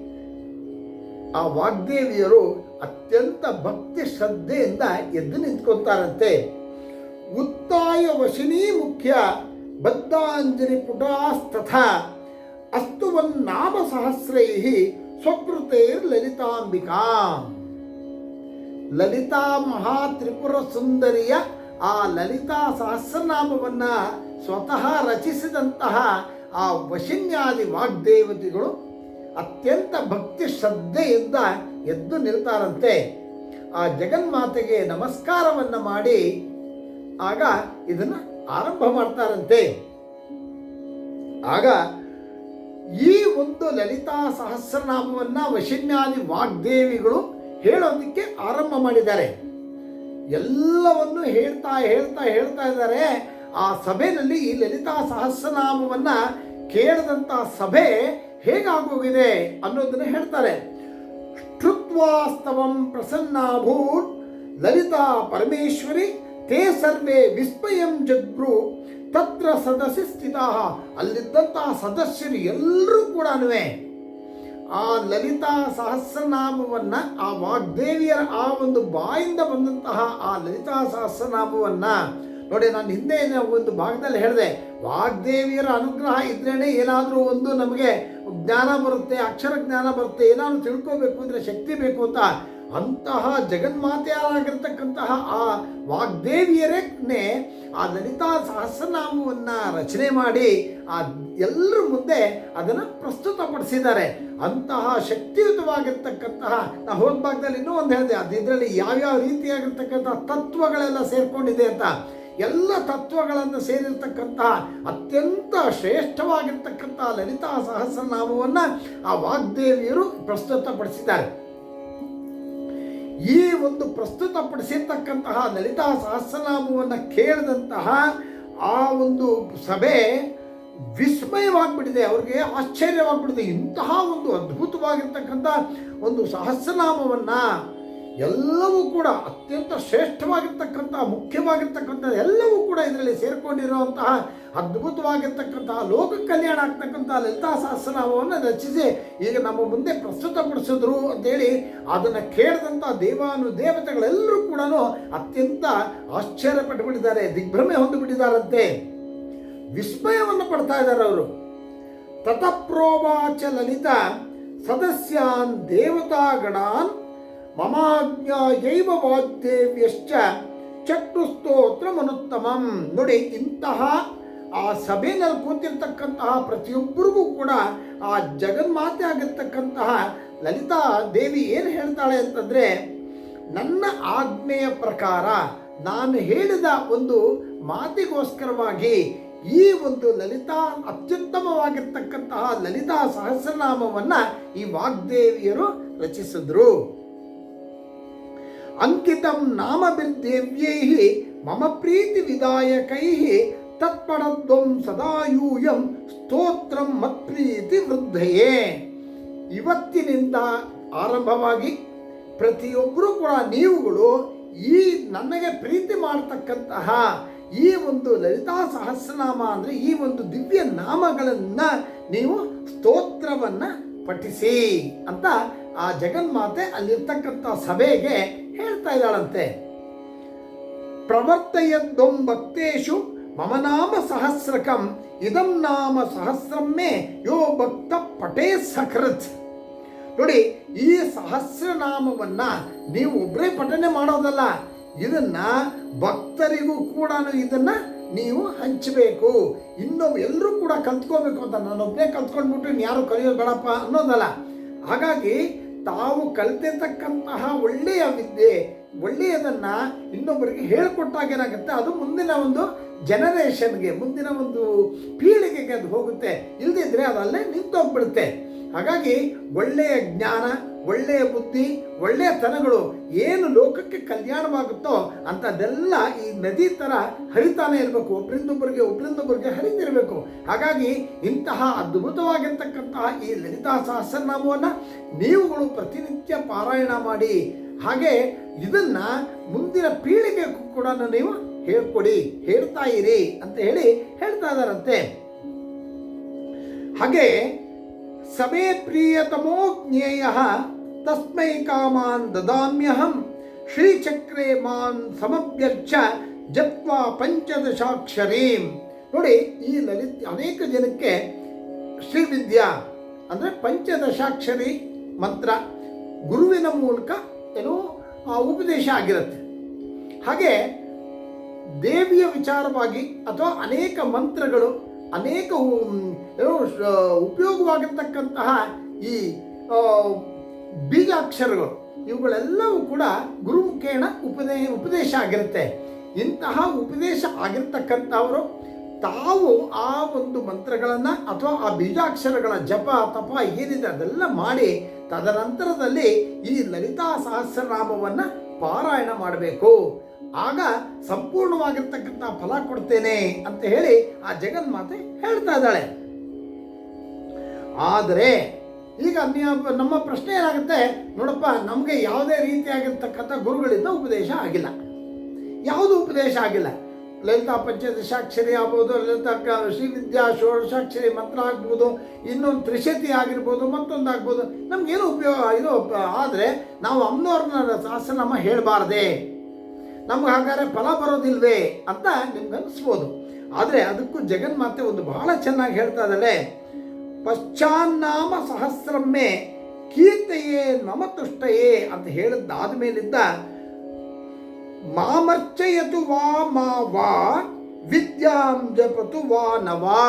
ಆ ವಾಗ್ದೇವಿಯರು ಅತ್ಯಂತ ಭಕ್ತಿ ಶ್ರದ್ಧೆಯಿಂದ ಎದ್ದು ನಿಂತ್ಕೊತಾರಂತೆ. ಉತ್ತಾಯ ವಶಿನಿ ಮುಖ್ಯ ಬದ್ಧಾಂಜಲಿ ಪುಟಾಸ್ತಥ. ಅಸ್ತುವನ್ನಾಮ ಸಹಸ್ರೈ ಲಲಿತಾಂಬಿಕಾ. ಲಲಿತಾ ಮಹಾ ತ್ರಿಪುರ ಸುಂದರಿಯ ಆ ಲಲಿತಾ ಸಹಸ್ರನಾಮವನ್ನ ಸ್ವತಃ ರಚಿಸಿದಂತಹ ಆ ವಶಿನ್ಯಾದಿ ವಾಗ್ದೇವತೆಗಳು ಅತ್ಯಂತ ಭಕ್ತಿ ಶ್ರದ್ಧೆಯಿಂದ ಎದ್ದು ನಿಲ್ತಾರಂತೆ. ಆ ಜಗನ್ಮಾತೆಗೆ ನಮಸ್ಕಾರವನ್ನ ಮಾಡಿ ಆಗ ಇದನ್ನ ಆರಂಭ ಮಾಡ್ತಾರಂತೆ. ಆಗ ಈ ಒಂದು ಲಲಿತಾ ಸಹಸ್ರನಾಮವನ್ನ ವಶಿನ್ಯಾದಿ ವಾಗ್ದೇವಿಗಳು ಹೇಳೋದಕ್ಕೆ ಆರಂಭ ಮಾಡಿದ್ದಾರೆ. ಎಲ್ಲವನ್ನು ಹೇಳ್ತಾ ಹೇಳ್ತಾ ಹೇಳ್ತಾ ಇದ್ದಾರೆ. ಆ ಸಭೆಯಲ್ಲಿ ಈ ಲಲಿತಾ ಸಹಸ್ರನಾಮವನ್ನ ಕೇಳದಂತ ಸಭೆ ಹೇಗಾಗೋಗಿದೆ ಅನ್ನೋದನ್ನ ಹೇಳ್ತಾರೆ. ಶ್ರುತ್ವಾಸ್ತವಂ ಪ್ರಸನ್ನಾಭೂತ್ ಲಲಿತಾ ಪರಮೇಶ್ವರಿ ತೇ ಸರ್ವೇ ವಿಸ್ಮಯಂ ಜಗ್ರು ತತ್ರ ಸದಸ್ಯ ಸ್ಥಿತ ಅಲ್ಲಿದ್ದಂತಹ ಸದಸ್ಯರು ಎಲ್ಲರೂ ಕೂಡ ಆ ಲಲಿತಾ ಸಹಸ್ರನಾಮವನ್ನ, ಆ ವಾಗ್ದೇವಿಯರ ಆ ಒಂದು ಬಾಯಿಂದ ಬಂದಂತಹ ಆ ಲಲಿತಾ ಸಹಸ್ರನಾಮವನ್ನ, ನೋಡಿ ನಾನು ಹಿಂದೆ ಒಂದು ಭಾಗದಲ್ಲಿ ಹೇಳಿದೆ. ವಾಗ್ದೇವಿಯರ ಅನುಗ್ರಹ ಇದ್ರೇನೆ ಏನಾದರೂ ಒಂದು ನಮಗೆ ಜ್ಞಾನ ಬರುತ್ತೆ, ಅಕ್ಷರ ಜ್ಞಾನ ಬರುತ್ತೆ, ಏನಾದರೂ ತಿಳ್ಕೋಬೇಕು ಅಂದರೆ ಶಕ್ತಿ ಬೇಕು ಅಂತ. ಅಂತಹ ಜಗನ್ಮಾತೆಯಾಗಿರ್ತಕ್ಕಂತಹ ಆ ವಾಗ್ದೇವಿಯರೇ ಆ ಲಲಿತಾ ಸಹಸ್ರನಾಮವನ್ನು ರಚನೆ ಮಾಡಿ ಆ ಎಲ್ಲರ ಮುಂದೆ ಅದನ್ನು ಪ್ರಸ್ತುತಪಡಿಸಿದ್ದಾರೆ. ಅಂತಹ ಶಕ್ತಿಯುತವಾಗಿರ್ತಕ್ಕಂತಹ ನಾ ಹೋದ ಭಾಗದಲ್ಲಿ ಇನ್ನೂ ಒಂದು ಹೇಳಿದೆ, ಅದು ಇದರಲ್ಲಿ ಯಾವ್ಯಾವ ರೀತಿಯಾಗಿರ್ತಕ್ಕಂಥ ತತ್ವಗಳೆಲ್ಲ ಸೇರ್ಕೊಂಡಿದೆ ಅಂತ. ಎಲ್ಲ ತತ್ವಗಳನ್ನು ಸೇರಿರ್ತಕ್ಕಂತಹ ಅತ್ಯಂತ ಶ್ರೇಷ್ಠವಾಗಿರ್ತಕ್ಕಂತಹ ಲಲಿತಾ ಸಹಸ್ರನಾಮವನ್ನು ಆ ವಾಗ್ದೇವಿಯರು ಪ್ರಸ್ತುತಪಡಿಸಿದ್ದಾರೆ. ಈ ಒಂದು ಪ್ರಸ್ತುತಪಡಿಸಿರ್ತಕ್ಕಂತಹ ಲಲಿತಾ ಸಹಸ್ರನಾಮವನ್ನು ಕೇಳಿದಂತಹ ಆ ಒಂದು ಸಭೆ ವಿಸ್ಮಯವಾಗ್ಬಿಟ್ಟಿದೆ. ಅವ್ರಿಗೆ ಆಶ್ಚರ್ಯವಾಗ್ಬಿಟ್ಟಿದೆ. ಇಂತಹ ಒಂದು ಅದ್ಭುತವಾಗಿರ್ತಕ್ಕಂಥ ಒಂದು ಸಹಸ್ರನಾಮವನ್ನು ಎಲ್ಲವೂ ಕೂಡ ಅತ್ಯಂತ ಶ್ರೇಷ್ಠವಾಗಿರ್ತಕ್ಕಂಥ ಮುಖ್ಯವಾಗಿರ್ತಕ್ಕಂಥ ಎಲ್ಲವೂ ಕೂಡ ಇದರಲ್ಲಿ ಸೇರಿಕೊಂಡಿರುವಂತಹ ಅದ್ಭುತವಾಗಿರ್ತಕ್ಕಂತಹ ಲೋಕ ಕಲ್ಯಾಣ ಆಗ್ತಕ್ಕಂಥ ಲಲಿತಾ ಸಹಸ್ರನಾಮವನ್ನು ರಚಿಸಿ ಈಗ ನಮ್ಮ ಮುಂದೆ ಪ್ರಸ್ತುತಪಡಿಸಿದ್ರು ಅಂತೇಳಿ ಅದನ್ನು ಕೇಳಿದಂಥ ದೇವಾನು ದೇವತೆಗಳೆಲ್ಲರೂ ಕೂಡ ಅತ್ಯಂತ ಆಶ್ಚರ್ಯಪಟ್ಟುಬಿಟ್ಟಿದ್ದಾರೆ ದಿಗ್ಭ್ರಮೆ ಹೊಂದಿಬಿಟ್ಟಿದ್ದಾರಂತೆ. ವಿಸ್ಮಯವನ್ನು ಪಡ್ತಾ ಇದ್ದಾರೆ ಅವರು. ತತಪ್ರೋವಾಚ ಲಲಿತ ಸದಸ್ಯಾನ್ ದೇವತಾಗಣಾನ್ ಮಮಾಜ್ಞಾಯೈವ ವಾಗ್ದೇವ್ಯಶ್ಚ ಚಕ್ರುಸ್ತೋತ್ರ ಮನುತ್ತಮಂ ನೋಡಿ, ಇಂತಹ ಆ ಸಭೆಯಲ್ಲಿ ಕೂತಿರ್ತಕ್ಕಂತಹ ಪ್ರತಿಯೊಬ್ಬರಿಗೂ ಕೂಡ ಆ ಜಗನ್ಮಾತೆ ಆಗಿರ್ತಕ್ಕಂತಹ ಲಲಿತಾ ದೇವಿ ಏನು ಹೇಳ್ತಾಳೆ ಅಂತಂದರೆ, ನನ್ನ ಆಜ್ಞೆಯ ಪ್ರಕಾರ ನಾನು ಹೇಳಿದ ಒಂದು ಮಾತಿಗೋಸ್ಕರವಾಗಿ ಈ ಒಂದು ಲಲಿತಾ ಅತ್ಯುತ್ತಮವಾಗಿರ್ತಕ್ಕಂತಹ ಲಲಿತಾ ಸಹಸ್ರನಾಮವನ್ನು ಈ ವಾಗ್ದೇವಿಯರು ರಚಿಸಿದ್ರು. ಅಂಕಿತಂ ನಾಮಭಿರ್ದೇವ್ಯೈ ಮಮ ಪ್ರೀತಿ ವಿದಾಯಕೈ ತತ್ಪಡದ್ವಂ ಸದಾಯೂಯಂ ಸ್ತೋತ್ರಂ ಮತ್ಪ್ರೀತಿ ವೃದ್ಧಯೇ. ಇವತ್ತಿನಿಂದ ಆರಂಭವಾಗಿ ಪ್ರತಿಯೊಬ್ಬರೂ ಕೂಡ ನೀವುಗಳು ಈ ನನಗೆ ಪ್ರೀತಿ ಮಾಡತಕ್ಕಂತಹ ಈ ಒಂದು ಲಲಿತಾ ಸಹಸ್ರನಾಮ ಅಂದರೆ ಈ ಒಂದು ದಿವ್ಯ ನಾಮಗಳನ್ನು ನೀವು ಸ್ತೋತ್ರವನ್ನು ಪಠಿಸಿ ಅಂತ ಆ ಜಗನ್ಮಾತೆ ಅಲ್ಲಿರ್ತಕ್ಕಂಥ ಸಭೆಗೆ ಹೇಳ್ತಾ ಇದ್ದಾಳಂತೆ. ಪ್ರವರ್ತಯದ್ವಂ ಭಕ್ತೇಶು ಮಮ ನಾಮ ಸಹಸ್ರಕಂ ಇದಂ ನಾಮ ಸಹಸ್ರಮ್ಮೆ ಯೋ ಭಕ್ತ ಪಟೇ ಸಕೃತ್ ನೋಡಿ, ಈ ಸಹಸ್ರನಾಮವನ್ನ ನೀವು ಒಬ್ಬರೇ ಪಠನೆ ಮಾಡೋದಲ್ಲ, ಇದನ್ನ ಭಕ್ತರಿಗೂ ಕೂಡ ಇದನ್ನ ನೀವು ಹಂಚಬೇಕು. ಇನ್ನೊಬ್ಬ ಎಲ್ಲರೂ ಕೂಡ ಕಲ್ತ್ಕೋಬೇಕು ಅಂತ ನಾನೊಬ್ಬನೇ ಕಲ್ತ್ಕೊಂಡ್ಬಿಟ್ಟು ಇನ್ನು ಯಾರು ಕಲಿಯೋದು ಬೇಡಪ್ಪ ಅನ್ನೋದಲ್ಲ. ಹಾಗಾಗಿ ತಾವು ಕಲ್ತಿರ್ತಕ್ಕಂತಹ ಒಳ್ಳೆಯ ವಿದ್ಯೆ, ಒಳ್ಳೆಯದನ್ನ ಇನ್ನೊಬ್ಬರಿಗೆ ಹೇಳಿಕೊಟ್ಟಾಗ ಏನಾಗುತ್ತೆ, ಅದು ಮುಂದಿನ ಒಂದು ಜನರೇಷನ್ಗೆ ಮುಂದಿನ ಒಂದು ಪೀಳಿಗೆಗೆ ಅದು ಹೋಗುತ್ತೆ. ಇಲ್ಲದಿದ್ದರೆ ಅದು ಅಲ್ಲೇ ನಿಂತೋಗ್ಬಿಡುತ್ತೆ ಹಾಗಾಗಿ ಒಳ್ಳೆಯ ಜ್ಞಾನ, ಒಳ್ಳೆಯ ಬುದ್ಧಿ, ಒಳ್ಳೆಯ ತನಗಳು ಏನು ಲೋಕಕ್ಕೆ ಕಲ್ಯಾಣವಾಗುತ್ತೋ ಅಂಥದ್ದೆಲ್ಲ ಈ ನದಿ ಥರ ಹರಿತಾನೆ ಇರಬೇಕು. ಒಬ್ಬರಿಂದೊಬ್ಬರಿಗೆ ಒಬ್ಬರಿಂದೊಬ್ಬರಿಗೆ ಹರಿದಿರಬೇಕು. ಹಾಗಾಗಿ ಇಂತಹ ಅದ್ಭುತವಾಗಿರ್ತಕ್ಕಂತಹ ಈ ಲಲಿತಾ ಸಹಸ್ರನಾಮವನ್ನು ನೀವುಗಳು ಪ್ರತಿನಿತ್ಯ ಪಾರಾಯಣ ಮಾಡಿ. ಹಾಗೆ ಇದನ್ನು ಮುಂದಿನ ಪೀಳಿಗೆಗೂ ಕೂಡ ನೀವು ಹೇಳ್ಕೊಡಿ, ಹೇಳ್ತಾ ಇರಿ ಅಂತ ಹೇಳಿ ಹೇಳ್ತಾ ಇದ್ದಾರಂತೆ. ಹಾಗೆ ಸಭೆ ಪ್ರಿಯತಮೋ ಜ್ಞೇಯ ತಸ್ಮೈ ಕಾಮಾನ್ ದದಾಮ್ಯಹಂ ಶ್ರೀಚಕ್ರೆ ಮಾನ್ ಸಮಭ್ಯರ್ಚ ಜಪ್ವಾ ಪಂಚದಶಾಕ್ಷರೀಂ. ನೋಡಿ, ಈ ಲಲಿತ ಅನೇಕ ಜನಕ್ಕೆ ಶ್ರೀವಿದ್ಯಾ ಅಂದರೆ ಪಂಚದಶಾಕ್ಷರಿ ಮಂತ್ರ ಗುರುವಿನ ಮೂಲಕ ಏನೋ ಉಪದೇಶ ಆಗಿರುತ್ತೆ. ಹಾಗೆ ದೇವಿಯ ವಿಚಾರವಾಗಿ ಅಥವಾ ಅನೇಕ ಮಂತ್ರಗಳು, ಅನೇಕ ಉಪಯೋಗವಾಗಿರ್ತಕ್ಕಂತಹ ಈ ಬೀಜಾಕ್ಷರಗಳು, ಇವುಗಳೆಲ್ಲವೂ ಕೂಡ ಗುರುಮುಖೇಣ ಉಪದೇ, ಉಪದೇಶ ಆಗಿರುತ್ತೆ. ಇಂತಹ ಉಪದೇಶ ಆಗಿರ್ತಕ್ಕಂಥವರು ತಾವು ಆ ಒಂದು ಮಂತ್ರಗಳನ್ನು ಅಥವಾ ಆ ಬೀಜಾಕ್ಷರಗಳ ಜಪ, ತಪ ಏನಿದೆ ಅದೆಲ್ಲ ಮಾಡಿ ತದನಂತರದಲ್ಲಿ ಈ ಲಲಿತಾ ಸಹಸ್ರನಾಮವನ್ನು ಪಾರಾಯಣ ಮಾಡಬೇಕು. ಆಗ ಸಂಪೂರ್ಣವಾಗಿರ್ತಕ್ಕಂಥ ಫಲ ಕೊಡ್ತೇನೆ ಅಂತ ಹೇಳಿ ಆ ಜಗನ್ಮಾತೆ ಹೇಳ್ತಾ ಇದ್ದಾಳೆ. ಆದರೆ ಈಗ ನಮ್ಮ ಪ್ರಶ್ನೆ ಏನಾಗುತ್ತೆ? ನೋಡಪ್ಪ, ನಮಗೆ ಯಾವುದೇ ರೀತಿಯಾಗಿರ್ತಕ್ಕಂಥ ಗುರುಗಳಿಂದ ಉಪದೇಶ ಆಗಿಲ್ಲ. ಯಾವುದು ಉಪದೇಶ ಆಗಿಲ್ಲ? ಲಲಿತಾ ಪಂಚದಶಾಕ್ಷರಿ ಆಗ್ಬೋದು, ಲಲಿತಾ ಶ್ರೀವಿದ್ಯಾ ಷೋಡಶಾಕ್ಷರಿ ಮಂತ್ರ ಆಗ್ಬೋದು, ಇನ್ನೊಂದು ತ್ರಿಶತಿ ಆಗಿರ್ಬೋದು, ಮತ್ತೊಂದು ಆಗ್ಬೋದು. ನಮಗೇನು ಉಪಯೋಗ, ಇದು ಆದರೆ ನಾವು ಅಮ್ಮನವ್ರನ್ನ ಸಹಸ್ರನಾಮ ಹೇಳಬಾರ್ದೆ. ನಮ್ಗೆ ಹಾಗಾದ್ರೆ ಫಲ ಬರೋದಿಲ್ವೇ ಅಂತ ನಿಮ್ಗೆ ಅನಿಸ್ಬೋದು ಆದರೆ ಅದಕ್ಕೂ ಜಗನ್ಮಾತೆ ಒಂದು ಬಹಳ ಚೆನ್ನಾಗಿ ಹೇಳ್ತಾ ಇದ್ದಾಳೆ, ಪಶ್ಚಾನ್ನಾಮ ಸಹಸ್ರಮ್ಮೆ ಕೀರ್ತೆಯೇ ನಮತುಷ್ಟಯೇ ಅಂತ ಹೇಳಿದ್ದಾದ ಮೇಲಿಂದ, ಮಾಮರ್ಚಯತು ವಾ ಮಾ ವಾ ವಿದ್ಯಾಂ ಜಪತು ವಾ ನವಾ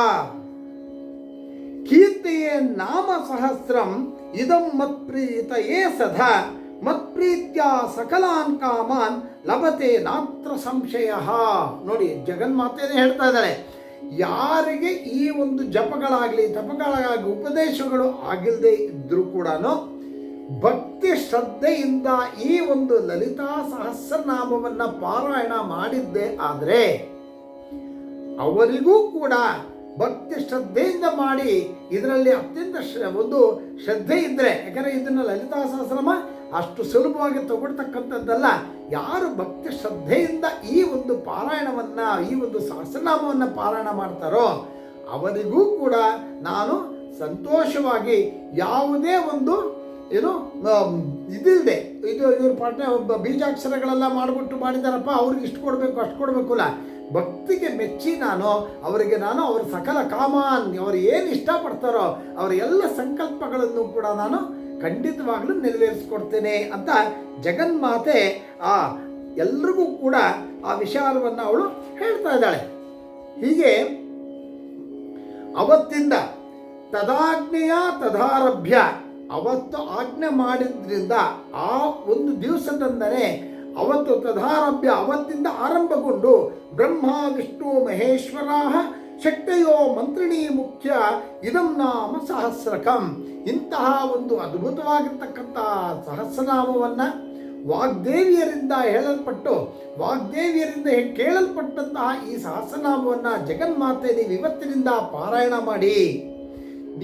ಕೀರ್ತೆಯೇ ನಾಮ ಸಹಸ್ರಂ ಇದಂ ಮತ್ಪ್ರೀತಯೇ ಸದಾ ಮತ್ಪ್ರೀತ್ಯ ಸಕಲಾನ್ ಕಾಮಾನ್ ಲಭತೆ ನಾತ್ರ ಸಂಶಯ. ನೋಡಿ, ಜಗನ್ಮಾತೆನೇ ಹೇಳ್ತಾ ಇದ್ದಾಳೆ, ಯಾರಿಗೆ ಈ ಒಂದು ಜಪಗಳಾಗಲಿ, ತಪಗಳಾಗಲಿ, ಉಪದೇಶಗಳು ಆಗಿಲ್ಲದೆ ಇದ್ದರೂ ಕೂಡ ಭಕ್ತಿ ಶ್ರದ್ಧೆಯಿಂದ ಈ ಒಂದು ಲಲಿತಾ ಸಹಸ್ರನಾಮವನ್ನು ಪಾರಾಯಣ ಮಾಡಿದ್ದೆ ಆದರೆ ಅವರಿಗೂ ಕೂಡ ಭಕ್ತಿ ಶ್ರದ್ಧೆಯಿಂದ ಮಾಡಿ, ಇದರಲ್ಲಿ ಅತ್ಯಂತ ಒಂದು ಶ್ರದ್ಧೆ ಇದ್ದರೆ ಯಾಕಂದರೆ ಇದನ್ನು ಲಲಿತಾ ಸಹಸ್ರನಾಮ ಅಷ್ಟು ಸುಲಭವಾಗಿ ತಗೊಳ್ತಕ್ಕಂಥದ್ದಲ್ಲ. ಯಾರು ಭಕ್ತಿ ಶ್ರದ್ಧೆಯಿಂದ ಈ ಒಂದು ಪಾರಾಯಣವನ್ನ, ಈ ಒಂದು ಸಹಸ್ರನಾಮವನ್ನು ಪಾರಾಯಣ ಮಾಡ್ತಾರೋ, ಅವರಿಗೂ ಕೂಡ ನಾನು ಸಂತೋಷವಾಗಿ ಯಾವುದೇ ಒಂದು, ಏನು ಇದಿಲ್ಲದೆ ಇದು ಇವ್ರ ಪಾಠ ಒಬ್ಬ ಬೀಜಾಕ್ಷರಗಳೆಲ್ಲ ಮಾಡಿಬಿಟ್ಟು ಮಾಡಿದಾರಪ್ಪ, ಅವ್ರಿಗೆ ಇಷ್ಟು ಕೊಡಬೇಕು, ಅಷ್ಟು ಕೊಡಬೇಕಲ್ಲ ಭಕ್ತಿಗೆ ಮೆಚ್ಚಿ ನಾನು, ಅವರಿಗೆ ನಾನು ಅವ್ರ ಸಕಲ ಕಾಮಾನ್, ಅವ್ರು ಏನು ಇಷ್ಟಪಡ್ತಾರೋ, ಅವರ ಎಲ್ಲ ಸಂಕಲ್ಪಗಳನ್ನು ಕೂಡ ನಾನು ಖಂಡಿತವಾಗ್ಲೂ ನೆರವೇರಿಸ್ಕೊಡ್ತೇನೆ ಅಂತ ಜಗನ್ಮಾತೆ ಆ ಎಲ್ರಿಗೂ ಕೂಡ ಆ ವಿಚಾರವನ್ನು ಅವಳು ಹೇಳ್ತಾ ಇದ್ದಾಳೆ. ಹೀಗೆ ಅವತ್ತಿಂದ ತದಾಜ್ಞೆಯ ತದಾರಭ್ಯ ಅವತ್ತು ಆಜ್ಞೆ ಮಾಡಿದ್ರಿಂದ ಆ ಒಂದು ದಿವಸದಂದರೆ ಅವತ್ತು ತದಾರಭ್ಯ ಅವತ್ತಿಂದ ಆರಂಭಗೊಂಡು ಬ್ರಹ್ಮ, ವಿಷ್ಣು ಮಹೇಶ್ವರ ಶಕ್ತಯೋ ಮಂತ್ರಿಣಿ ಮುಖ್ಯ, ಇದಂ ನಾಮ ಸಹಸ್ರಕಂ. ಇಂತಹ ಒಂದು ಅದ್ಭುತವಾಗಿರ್ತಕ್ಕಂಥ ಸಹಸ್ರನಾಮವನ್ನು ವಾಗ್ದೇವಿಯರಿಂದ ಹೇಳಲ್ಪಟ್ಟು, ವಾಗ್ದೇವಿಯರಿಂದ ಕೇಳಲ್ಪಟ್ಟಂತಹ ಈ ಸಹಸ್ರನಾಮವನ್ನು ಜಗನ್ಮಾತೆ ನೀವು ಇವತ್ತಿನಿಂದ ಪಾರಾಯಣ ಮಾಡಿ.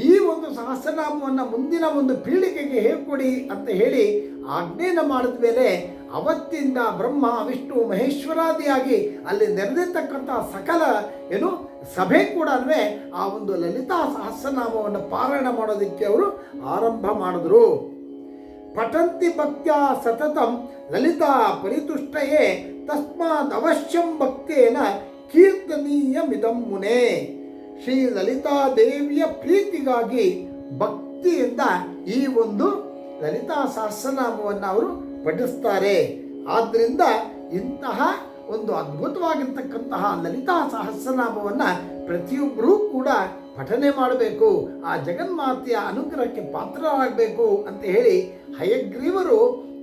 ಈ ಒಂದು ಸಹಸ್ರನಾಮವನ್ನು ಮುಂದಿನ ಒಂದು ಪೀಳಿಗೆಗೆ ಹೇಳ್ಕೊಡಿ ಅಂತ ಹೇಳಿ ಆಜ್ಞೆಯನ್ನು ಮಾಡಿದ ಮೇಲೆ ಅವತ್ತಿಂದ ಬ್ರಹ್ಮ, ವಿಷ್ಣು, ಮಹೇಶ್ವರಾದಿಯಾಗಿ ಅಲ್ಲಿ ನೆರೆದಿರ್ತಕ್ಕಂಥ ಸಕಲ ಏನು ಸಭೆ ಕೂಡ ಆ ಒಂದು ಲಲಿತಾ ಸಹಸ್ರನಾಮವನ್ನು ಪಾರಾಯಣ ಮಾಡೋದಕ್ಕೆ ಅವರು ಆರಂಭ ಮಾಡಿದ್ರು. ಪಠಂತಿ ಭಕ್ತ್ಯ ಸತತಂ ಲಲಿತಾ ಪರಿತುಷ್ಟಯೇ ತಸ್ಮಾತ್ ಅವಶ್ಯಂ ಭಕ್ತೇನ ಕೀರ್ತನೀಯಮಿದಂ ಮುನೆ. ಶ್ರೀ ಲಲಿತಾ ದೇವಿಯ ಪ್ರೀತಿಗಾಗಿ ಭಕ್ತಿಯಿಂದ ಈ ಒಂದು ಲಲಿತಾ ಸಹಸ್ರನಾಮವನ್ನು ಅವರು ಪಠಿಸ್ತಾರೆ. ಆದ್ದರಿಂದ ಇಂತಹ ಒಂದು ಅದ್ಭುತವಾಗಿರ್ತಕ್ಕಂತಹ ಲಲಿತಾ ಸಹಸ್ರನಾಮವನ್ನು ಪ್ರತಿಯೊಬ್ಬರೂ ಕೂಡ ಪಠನೆ ಮಾಡಬೇಕು, ಆ ಜಗನ್ಮಾತೆಯ ಅನುಗ್ರಹಕ್ಕೆ ಪಾತ್ರರಾಗಬೇಕು ಅಂತ ಹೇಳಿ ಹಯಗ್ರೀವರು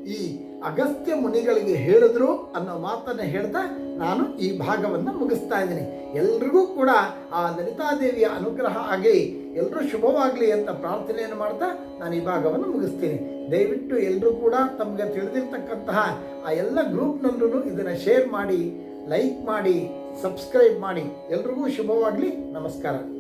ಈ ಅಗಸ್ತ್ಯ ಮುನಿಗಳಿಗೆ ಹೇಳಿದ್ರು ಅನ್ನೋ ಮಾತನ್ನು ಹೇಳ್ತಾ ನಾನು ಈ ಭಾಗವನ್ನು ಮುಗಿಸ್ತಾ ಇದ್ದೀನಿ. ಎಲ್ರಿಗೂ ಕೂಡ ಆ ಲಲಿತಾದೇವಿಯ ಅನುಗ್ರಹ ಆಗಿ ಎಲ್ಲರೂ ಶುಭವಾಗಲಿ ಅಂತ ಪ್ರಾರ್ಥನೆಯನ್ನು ಮಾಡ್ತಾ ನಾನು ಈ ಭಾಗವನ್ನು ಮುಗಿಸ್ತೀನಿ. ದಯವಿಟ್ಟು ಎಲ್ಲರೂ ಕೂಡ ತಮಗೆ ತಿಳಿದಿರ್ತಕ್ಕಂತಹ ಆ ಎಲ್ಲ ಗ್ರೂಪ್ನಲ್ಲೂ ಇದನ್ನು ಶೇರ್ ಮಾಡಿ ಲೈಕ್ ಮಾಡಿ ಸಬ್ಸ್ಕ್ರೈಬ್ ಮಾಡಿ. ಎಲ್ರಿಗೂ ಶುಭವಾಗಲಿ, ನಮಸ್ಕಾರ.